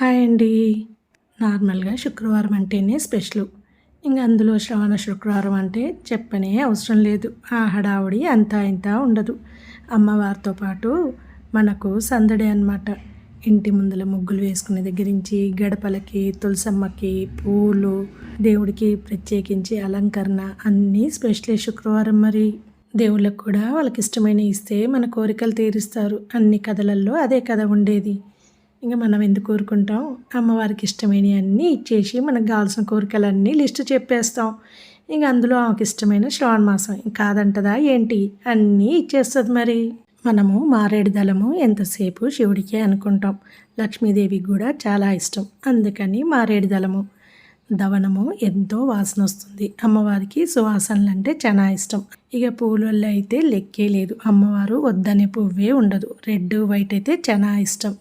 Hi అండి. నార్మల్గా శుక్రవారం అంటేనే స్పెషల్. ఇంకా అందులో శ్రవణ శుక్రవారం అంటే చెప్పనే అవసరం లేదు. ఆ హడావుడి అంతా ఇంత ఉండదు. అమ్మవారితో పాటు మనకు సందడి అనమాట ఇంటి ముందల ముగ్గులు వేసుకునే దగ్గర నుంచి గడపలకి తులసమ్మకి పూలు దేవుడికి ప్రత్యేకించి అలంకరణ అన్నీ స్పెషలే శుక్రవారం మరి. దేవుళ్ళకు కూడా వాళ్ళకి ఇష్టమైన ఇస్తే మన కోరికలు తీరుస్తారు. అన్ని కథలల్లో అదే కథ ఉండేది. ఇంకా మనం ఎందుకు కోరుకుంటాం? అమ్మవారికి ఇష్టమైనవి అన్నీ ఇచ్చేసి మనకు కావాల్సిన కోరికలన్నీ లిస్ట్ చెప్పేస్తాం. ఇంక అందులో ఆమెకి ఇష్టమైన శ్రావణ మాసం కాదంటదా ఏంటి? అన్నీ ఇచ్చేస్తుంది మరి. మనము మారేడు దళము ఎంతసేపు శివుడికే అనుకుంటాం. లక్ష్మీదేవికి కూడా చాలా ఇష్టం. అందుకని మారేడు దళము దవనము ఎంతో వాసన వస్తుంది. అమ్మవారికి సువాసనలు అంటే చాలా ఇష్టం. ఇక పువ్వులలో అయితే లెక్కే లేదు. అమ్మవారు వద్దనే పువ్వే ఉండదు. రెడ్ వైట్ అయితే చాలా ఇష్టం.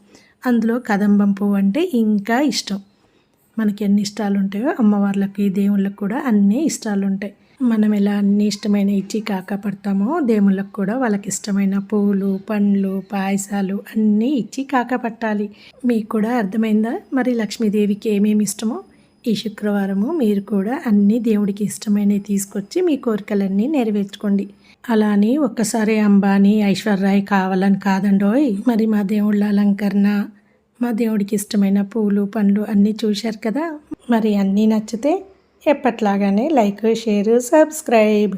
అందులో కదంబం పువ్వు అంటే ఇంకా ఇష్టం. మనకి ఎన్ని ఇష్టాలు ఉంటాయో అమ్మవార్లకి దేవుళ్ళకి కూడా అన్ని ఇష్టాలు ఉంటాయి మనం ఎలా అన్ని ఇష్టమైన ఇచ్చి కాకపడతామో దేవుళ్ళకి కూడా వాళ్ళకి ఇష్టమైన పూలు పండ్లు పాయసాలు అన్నీ ఇచ్చి కాకపట్టాలి మీకు కూడా అర్థమైందా? మరి లక్ష్మీదేవికి ఏమేమి ఇష్టమో ఈ శుక్రవారము మీరు కూడా అన్ని దేవుడికి ఇష్టమైనవి తీసుకొచ్చి మీ కోరికలన్నీ నెరవేర్చుకోండి. అలా అని ఒక్కసారి అంబానీ ఐశ్వర్యాయ్ కావాలని కాదండోయ్. మరి మా దేవుళ్ళ అలంకరణ మా దేవుడికి ఇష్టమైన పూలు పండ్లు అన్నీ చూశారు కదా? మరి అన్నీ నచ్చితే ఎప్పట్లాగానే లైక్ షేర్ సబ్స్క్రైబ్.